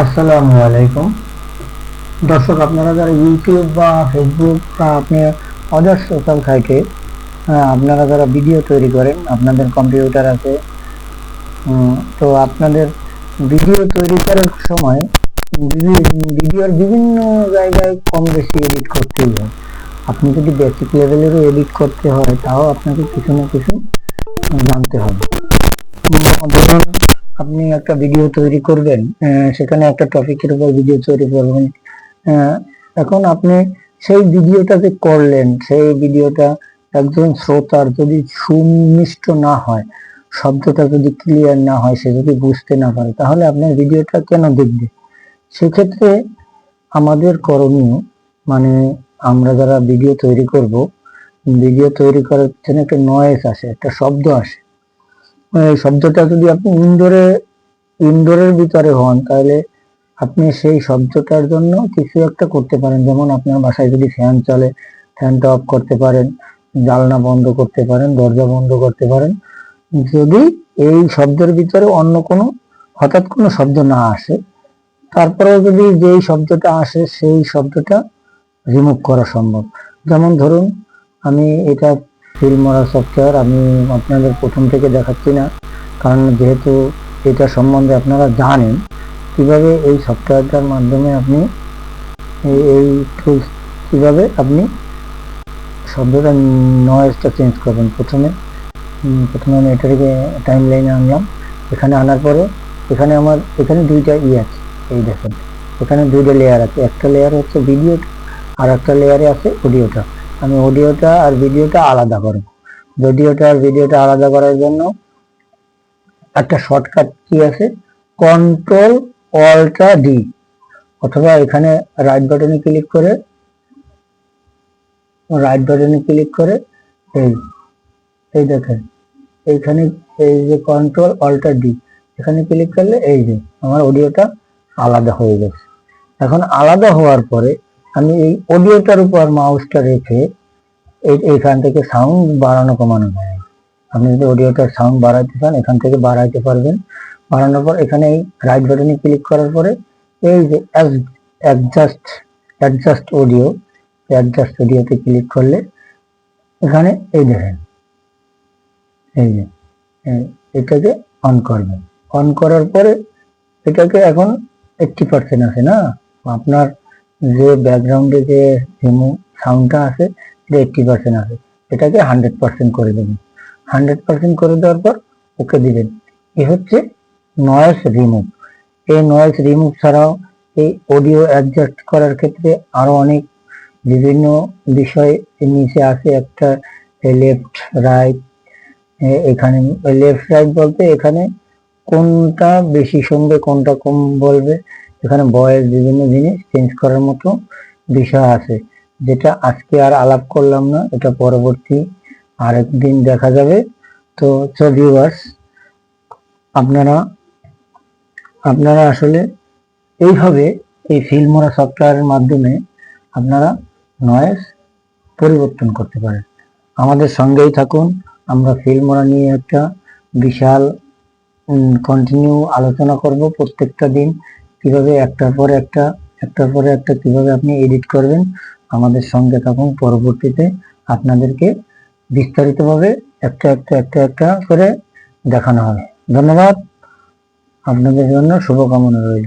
আসসালামু আলাইকুম। দর্শক, আপনারা যারা ইউটিউব বা ফেসবুক বা আপনি অদার সোশ্যাল সাইটে আপনারা যারা ভিডিও তৈরি করেন, আপনাদের কম্পিউটার আছে তো আপনাদের ভিডিও তৈরি করার সময় ভিডিওর বিভিন্ন জায়গায় কম বেশি এডিট করতেই হয়। আপনি যদি বেসিক লেভেলেরও এডিট করতে হয়, তাও আপনাকে কিছু না কিছু জানতে হবে। ধরুন আপনি একটা ভিডিও তৈরি করবেন সেখানে একটা টপিকের উপর ভিডিও তৈরি করবেন। এখন আপনি সেই ভিডিওটা যে করলেন, সেই ভিডিওটা একজন শ্রোতার যদি সুমিষ্ট না হয়, শব্দটা যদি ক্লিয়ার না হয়, সে যদি বুঝতে না পারে, তাহলে আপনার ভিডিওটা কেন দেখবে? সেক্ষেত্রে আমাদের করণীয় মানে আমরা যারা ভিডিও তৈরি করব ভিডিও তৈরি করার জন্য একটা নয়েস আসে, একটা শব্দ আসে। এই শব্দটা যদি আপনি ইনডোরে ইনডোরের ভিতরে হন, তাহলে আপনি সেই শব্দটার জন্য কিছু একটা করতে পারেন। যেমন আপনার বাসায় যদি ফ্যান চলে ফ্যানটা অফ করতে পারেন, জানলা বন্ধ করতে পারেন, দরজা বন্ধ করতে পারেন, যদি এই শব্দের ভিতরে অন্য কোনো, হঠাৎ কোনো শব্দ না আসে, তারপরেও যদি যেই শব্দটা আসে, সেই শব্দটা রিমুভ করা সম্ভব। যেমন ধরুন, আমি এটা ফিল্মরা সফটওয়্যার আমি আপনাদের প্রথম থেকে দেখাচ্ছি না, কারণ যেহেতু এটা সম্বন্ধে আপনারা জানেন, কীভাবে এই সফটওয়্যারটার মাধ্যমে আপনি এই- টুলস কীভাবে আপনি শব্দটা নয়েজটা চেঞ্জ করবেন। প্রথমে প্রথমে আমি এটাকে টাইম লাইনে আনলাম। এখানে আনার পরে এখানে আমার, এখানে দুইটা ই আছে, এই দেখেন। এখানে দুইটা লেয়ার আছে, একটা লেয়ার হচ্ছে ভিডিও আর একটা লেয়ারে আছে অডিওটা আমি অডিওটা আর ভিডিওটা আলাদা করব। ভিডিওটা আর ভিডিওটা আলাদা করার জন্য একটা শর্টকাট কি আছে? কন্ট্রোল অল্টা ডি অথবা এখানে রাইট বাটনে ক্লিক করে রাইট বাটনে ক্লিক করে, এই এই দেখেন, এইখানে এই যে কন্ট্রোল অল্টা ডি এখানে ক্লিক করলে এই যে আমার অডিওটা আলাদা হয়ে গেছে। এখন আলাদা হওয়ার পরে আমি এই অডিওটার উপর মাউসটা রেখে এইখান থেকে সাউন্ড বাড়ানো কমানো যায় আপনি যদি অডিওটার সাউন্ড বাড়াইতে চান, এখান থেকে বাড়াইতে পারবেন। বাড়ানোর পর এখানে এই রাইট বাটনে ক্লিক করার পরে এই যে অ্যাডজাস্ট অ্যাডজাস্ট অডিও অ্যাডজাস্ট অডিওতে ক্লিক করলে এখানে এই দেখেন, এই যে এটাকে অন করবেন। অন করার পরে এটাকে এখন এইটটি পার্সেন্ট আছে না? আপনার যে ব্যাকগ্রাউন্ডে যে সাউন্ডটা আছে এটা এইটটি পার্সেন্ট আছে এটাকে হান্ড্রেড পার্সেন্ট করে দেবেন। হান্ড্রেড পার্সেন্ট করে দেওয়ার পর ওকে দিবেন। এ হচ্ছে নয়েস রিমুভ এই নয়েস রিমুভ ছাড়াও এই অডিও অ্যাডজাস্ট করার ক্ষেত্রে আরও অনেক বিভিন্ন বিষয় নিচে আছে। একটা লেফট রাইট এখানে লেফট রাইট বলতে এখানে কোনটা বেশি শুনবে, কোনটা কম বলবে, এখানে বয়স বিভিন্ন জিনিস চেঞ্জ করার মতো বিষয় আছে। যেটা আজকে আর আলাপ করলাম না, এটা পরবর্তী আরেকদিন দেখা যাবে। তো সো ভিউয়ার্স আপনারা আপনারা আসলে এইভাবে এই ফিল্মরা সফটওয়্যারের মাধ্যমে আপনারা নয়েস পরিবর্তন করতে পারেন। আমাদের সঙ্গেই থাকুন, আমরা ফিল্মরা নিয়ে একটা বিশাল কন্টিনিউ আলোচনা করব প্রত্যেকটা দিন। কীভাবে একটার পর একটা, একটার পরে একটা কীভাবে আপনি এডিট করবেন আমাদের সঙ্গে থাকুন। পরবর্তীতে আপনাদেরকে বিস্তারিতভাবে একটা একটা একটা একটা করে দেখানো হবে। ধন্যবাদ। আপনাদের জন্য শুভকামনা রইল।